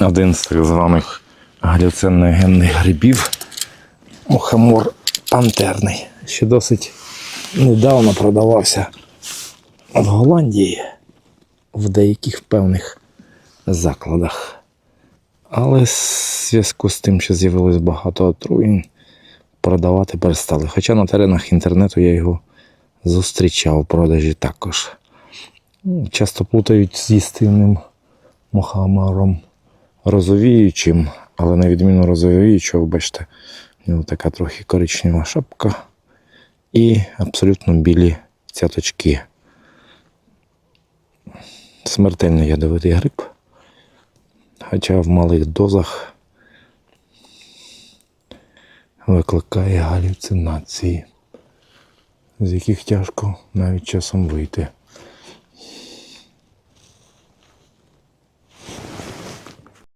один з так званих галюциногенних грибів. Мухомор пантерний. Ще досить недавно продавався в Голландії в деяких певних закладах. Але в зв'язку з тим, що з'явилось багато отруєнь, продавати перестали. Хоча на теренах інтернету я його зустрічав в продажі також. Часто плутають з їстивним мухомором розовіючим, але на відміну розовіючого, бачите, у нього така трохи коричнева шапка і абсолютно білі цяточки. Смертельно ядовитий гриб. Хоча в малих дозах викликає галюцинації, з яких тяжко навіть часом вийти.